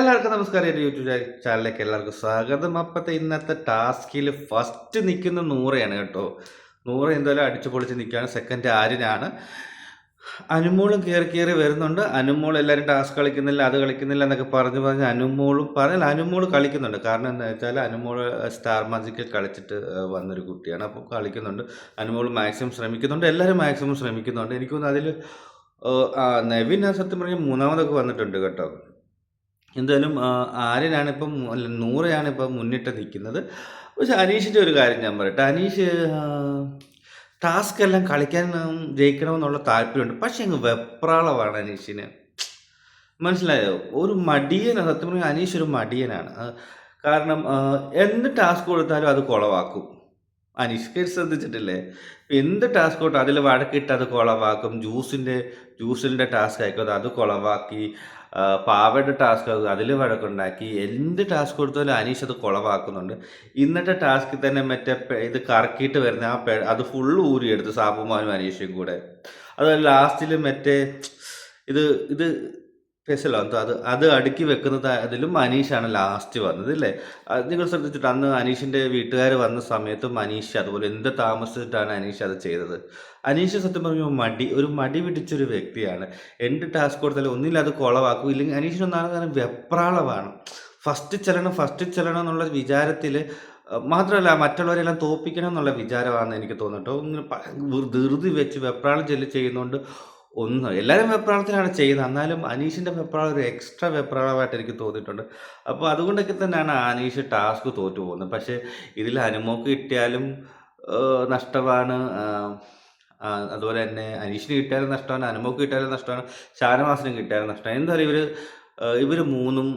എല്ലാവർക്കും നമസ്കാരം. എന്റെ യൂട്യൂബ് ചാനലിലേക്ക് എല്ലാവർക്കും സ്വാഗതം. അപ്പോഴത്തെ ഇന്നത്തെ ടാസ്കിൽ ഫസ്റ്റ് നിൽക്കുന്ന നൂറയാണ് കേട്ടോ. നൂറ എന്തായാലും അടിച്ചു പൊളിച്ച് നിൽക്കുകയാണ്. സെക്കൻഡ് ആരിനാണ് അനുമോളും കയറി കയറി വരുന്നുണ്ട്. അനുമോൾ എല്ലാവരും ടാസ്ക് കളിക്കുന്നില്ല അത് കളിക്കുന്നില്ല എന്നൊക്കെ പറഞ്ഞ് പറഞ്ഞ് അനുമോളും പറഞ്ഞാൽ അനുമോൾ കളിക്കുന്നുണ്ട്. കാരണം എന്താ വെച്ചാൽ അനുമോൾ സ്റ്റാർ മാജിക്കിൽ കളിച്ചിട്ട് വന്നൊരു കുട്ടിയാണ്. അപ്പോൾ കളിക്കുന്നുണ്ട്. അനുമോൾ മാക്സിമം ശ്രമിക്കുന്നുണ്ട്. എല്ലാവരും മാക്സിമം ശ്രമിക്കുന്നുണ്ട്. എനിക്കൊന്ന് അതിൽ നവീൻ സത്യം പറഞ്ഞാൽ മൂന്നാമതൊക്കെ വന്നിട്ടുണ്ട് കേട്ടോ. എന്തായാലും ആര്യനാണ് ഇപ്പം അല്ല നൂറയാണ് ഇപ്പം മുന്നിട്ട് നിൽക്കുന്നത്. പക്ഷെ അനീഷിന്റെ ഒരു കാര്യം ഞാൻ പറയട്ടെ. അനീഷ് ടാസ്ക് എല്ലാം കളിക്കാൻ ജയിക്കണമെന്നുള്ള താല്പര്യമുണ്ട്. പക്ഷെ അങ്ങ് വെപ്രാളമാണ് അനീഷിന്. മനസ്സിലായോ? ഒരു മടിയനാണ് സത്യം പറഞ്ഞാൽ അനീഷ് ഒരു മടിയനാണ്. കാരണം എന്ത് ടാസ്ക് കൊടുത്താലും അത് കുളവാക്കും. അനീഷ് കേട്ട് ശ്രദ്ധിച്ചിട്ടില്ലേ? എന്ത് ടാസ്ക് കൊടുത്താൽ അതിൽ വഴക്കിട്ട് അത് കുളവാക്കും. ജ്യൂസിന്റെ ജ്യൂസിന്റെ ടാസ്ക് ആയിക്കോട്ടെ അത്. കുളവാക്കി പാവയുടെ ടാസ്ക് അതിൽ വഴക്കുണ്ടാക്കി എന്ത് ടാസ്ക് കൊടുത്താലും അനീഷ് അത് കുളവാക്കുന്നുണ്ട്. ഇന്നത്തെ ടാസ്കിൽ തന്നെ മറ്റേ ഇത് കറക്കിയിട്ട് വരുന്ന ആ പെ അത് ഫുള്ള് ഊരിയെടുത്ത് സാബുമാനും അനീഷയും കൂടെ. അത് ലാസ്റ്റിൽ മറ്റേ ഇത് ഇത് സ്പെഷ്യലോ അത് അത് അടുക്കി വെക്കുന്നത് അതിലും അനീഷാണ് ലാസ്റ്റ് വന്നത് അല്ലേ നിങ്ങൾ ശ്രദ്ധിച്ചിട്ട് അന്ന് അനീഷിന്റെ വീട്ടുകാർ വന്ന സമയത്തും അനീഷ് അതുപോലെ എന്ത് താമസിച്ചിട്ടാണ് അനീഷ് അത് ചെയ്തത്? അനീഷ് സത്യം പറഞ്ഞാൽ മടി ഒരു മടി പിടിച്ചൊരു വ്യക്തിയാണ്. എന്ത് ടാസ്ക് കൊടുത്താലും ഒന്നില്ല അത് കുളവാക്കും. ഇല്ലെങ്കിൽ അനീഷിനൊന്നാണ് കാരണം വെപ്രാളമാണ്. ഫസ്റ്റ് ചെല്ലണം ഫസ്റ്റ് ചെല്ലണം എന്നുള്ള വിചാരത്തിൽ മാത്രമല്ല മറ്റുള്ളവരെല്ലാം തോപ്പിക്കണം എന്നുള്ള വിചാരമാണെന്ന് എനിക്ക് തോന്നിട്ടോ ഇങ്ങനെ ധൃതി വെച്ച് വെപ്രാളം ചെല്ലി ചെയ്യുന്നതുകൊണ്ട് ഒന്ന് എല്ലാവരും വെപ്രാളത്തിലാണ് ചെയ്യുന്നത്. എന്നാലും അനീഷിന്റെ വെപ്രാളം ഒരു എക്സ്ട്രാ വെപ്രാളമായിട്ട് എനിക്ക് തോന്നിയിട്ടുണ്ട്. അപ്പോൾ അതുകൊണ്ടൊക്കെ തന്നെയാണ് അനീഷ് ടാസ്ക് തോറ്റു പോകുന്നത് പക്ഷേ ഇതിൽ അനുമോക്ക് കിട്ടിയാലും നഷ്ടമാണ്. അതുപോലെ തന്നെ അനീഷിന് കിട്ടിയാലും നഷ്ടമാണ് അനുമോക്ക് കിട്ടിയാലും നഷ്ടമാണ് ഷാനവാസിനും കിട്ടിയാലും നഷ്ടമാണ്. എന്തായാലും ഇവർ ഇവർ മൂന്നും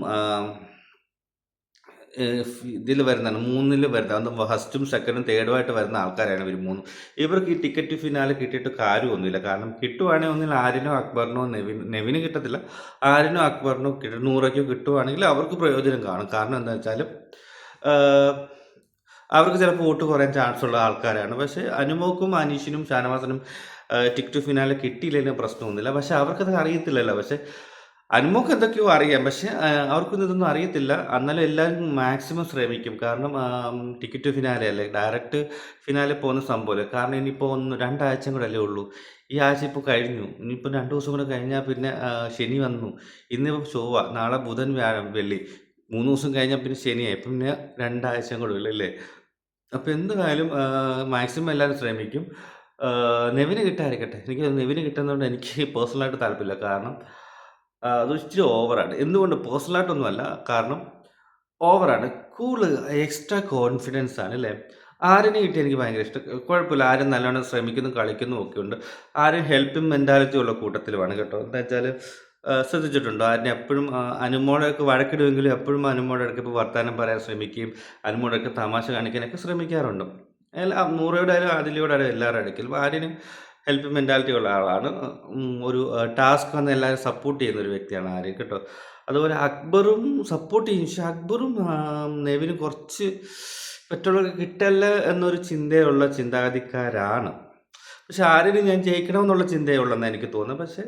ഇതിൽ വരുന്നതാണ് മൂന്നിൽ വരുന്നത്. ഫസ്റ്റും സെക്കൻഡും തേർഡുമായിട്ട് വരുന്ന ആൾക്കാരാണ് ഇവർ മൂന്ന്. ഇവർക്ക് ഈ ടിക്കറ്റ് ഫിനാലെ കിട്ടിയിട്ട് കാര്യമൊന്നുമില്ല. കാരണം കിട്ടുവാണെങ്കിൽ ഒന്നിൽ ആരിനോ അക്ബറിനോ നെവിൻ നെവിന് കിട്ടത്തില്ല. ആരിനോ അക്ബറിനോ കിട്ടും നൂറയ്ക്കോ കിട്ടുവാണെങ്കിൽ അവർക്ക് പ്രയോജനം കാണും. കാരണം എന്താ വെച്ചാൽ അവർക്ക് ചിലപ്പോൾ വോട്ട് കുറയാൻ ചാൻസ് ഉള്ള ആൾക്കാരാണ്. പക്ഷേ അനുമോക്കും അനീഷിനും ഷാനവാസനും ടിക്കറ്റ് ഫിനാലെ കിട്ടിയില്ലെങ്കിലും പ്രശ്നമൊന്നുമില്ല. പക്ഷേ അവർക്കത് അറിയത്തില്ലല്ലോ. പക്ഷേ അനുമോക്ക് എന്തൊക്കെയോ അറിയാം. പക്ഷെ അവർക്കൊന്നും ഇതൊന്നും അറിയത്തില്ല. എന്നാലും എല്ലാവരും മാക്സിമം ശ്രമിക്കും. കാരണം ടിക്കറ്റ് ഫിനാലെ അല്ലേ? ഡയറക്റ്റ് ഫിനാലെ പോകുന്ന സംഭവമല്ലേ? കാരണം ഇനിയിപ്പോൾ ഒന്ന് രണ്ടാഴ്ച കൂടെ അല്ലേ ഉള്ളൂ. ഈ ആഴ്ച ഇപ്പോൾ കഴിഞ്ഞു. ഇനിയിപ്പോൾ രണ്ട് ദിവസം കൂടെ കഴിഞ്ഞാൽ പിന്നെ ശനി വന്നു. ഇന്നിപ്പോൾ ചൊവ്വ നാളെ ബുധൻ വ്യാഴം വെള്ളി. മൂന്ന് ദിവസം കഴിഞ്ഞാൽ പിന്നെ ശനിയായി. ഇപ്പം പിന്നെ രണ്ടാഴ്ച കൂടെ ഉള്ളൂ അല്ലേ? അപ്പോൾ എന്തായാലും മാക്സിമം എല്ലാവരും ശ്രമിക്കും. നെവിന് കിട്ടാതിരിക്കട്ടെ. എനിക്ക് നെവിന് കിട്ടുന്നതുകൊണ്ട് എനിക്ക് പേഴ്സണലായിട്ട് താല്പര്യമില്ല. കാരണം അത് ഇച്ചിരി ഓവറാണ്. എന്തുകൊണ്ട്? പേഴ്സണലായിട്ടൊന്നുമല്ല കാരണം ഓവറാണ്. കൂൾ എക്സ്ട്രാ കോൺഫിഡൻസ് ആണ് അല്ലേ? ആരിനെ കിട്ടി എനിക്ക് ഭയങ്കര ഇഷ്ടം. കുഴപ്പമില്ല. ആരും നല്ലോണം ശ്രമിക്കുന്നു കളിക്കുന്നു ഒക്കെ ഉണ്ട് ആരും ഹെൽപ്പിംഗ് മെന്റാലിറ്റി ഉള്ള കൂട്ടത്തിലുമാണ് കേട്ടോ. എന്താ വെച്ചാൽ ശ്രദ്ധിച്ചിട്ടുണ്ടോ? ആരിനെ എപ്പോഴും അനുമോളൊക്കെ വഴക്കിടുമെങ്കിലും എപ്പോഴും അനുമോടെ ഇടയ്ക്ക് ഇപ്പോൾ വർത്തമാനം പറയാൻ ശ്രമിക്കുകയും അനുമോടൊക്കെ തമാശ കാണിക്കാനൊക്കെ ശ്രമിക്കാറുണ്ട്. എല്ലാ നൂറയുടെ ആയാലും അതിലൂടെ ആയാലും എല്ലാവരുടെ ഇടയ്ക്കും ആരിനും ഹെൽപ്പ് മെന്റാലിറ്റി ഉള്ള ആളാണ്. ഒരു ടാസ്ക് വന്ന് എല്ലാവരും സപ്പോർട്ട് ചെയ്യുന്ന ഒരു വ്യക്തിയാണ് ആര് കേട്ടോ? അതുപോലെ അക്ബറും സപ്പോർട്ട് ചെയ്യും. പക്ഷെ അക്ബറും നെവിന് കുറച്ച് മറ്റുള്ളവർക്ക് കിട്ടല്ല എന്നൊരു ചിന്തയുള്ള ചിന്താഗതിക്കാരാണ്. പക്ഷെ ആര്യന് ഞാൻ ജയിക്കണമെന്നുള്ള ചിന്തയുള്ളതെന്ന് എനിക്ക് തോന്നുന്നു പക്ഷേ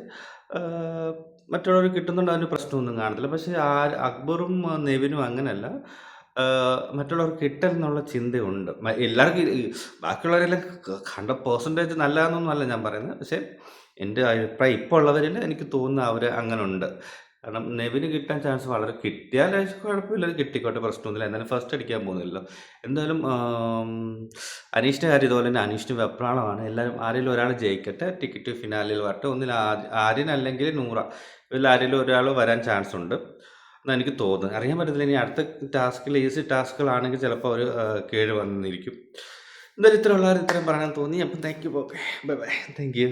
മറ്റുള്ളവർ കിട്ടുന്നുണ്ട് അതിന് പ്രശ്നമൊന്നും കാണത്തില്ല. പക്ഷേ ആ അക്ബറും നെവിനും അങ്ങനെയല്ല. മറ്റുള്ളവർക്ക് കിട്ടലെന്നുള്ള ചിന്തയുണ്ട്. എല്ലാവർക്കും ബാക്കിയുള്ളവരെല്ലാം കണ്ട പേഴ്സന്റേജ് നല്ലതെന്നൊന്നും അല്ല ഞാൻ പറയുന്നത്. പക്ഷേ എന്റെ അഭിപ്രായം ഇപ്പോൾ ഉള്ളവരിൽ എനിക്ക് തോന്നുന്നു അവർ അങ്ങനെ ഉണ്ട് കാരണം നെവിന് കിട്ടാൻ ചാൻസ് വളരെ കിട്ടിയാൽ കുഴപ്പമില്ല. കിട്ടിക്കോട്ടെ പ്രശ്നമൊന്നുമില്ല. എന്നാലും ഫസ്റ്റ് അടിക്കാൻ പോകുന്നില്ലല്ലോ. എന്തായാലും അനീഷിന്റെ കാര്യം ഇതുപോലെ തന്നെ അനീഷിന് വെപ്രാളമാണ്. എല്ലാവരും ആരെങ്കിലും ഒരാൾ ജയിക്കട്ടെ ടിക്കറ്റ് ഫിനാലിൽ വരട്ടെ. ഒന്നിൽ ആര്യൻ അല്ലെങ്കിൽ നൂറ. ഇതിൽ ആരെങ്കിലും ഒരാൾ വരാൻ ചാൻസ് ഉണ്ട്. എന്നാണ് എനിക്ക് തോന്നുന്നത്. അറിയാൻ പറ്റത്തില്ല ഇനി അടുത്ത ടാസ്കിൽ ഈസി ടാസ്കുകളാണെങ്കിൽ ചിലപ്പോൾ അവർ കേട് വന്നിരിക്കും. എന്തായാലും ഇത്രയുള്ള ഇത്രയും പറയാൻ തോന്നി. അപ്പം thank you okay bye bye thank you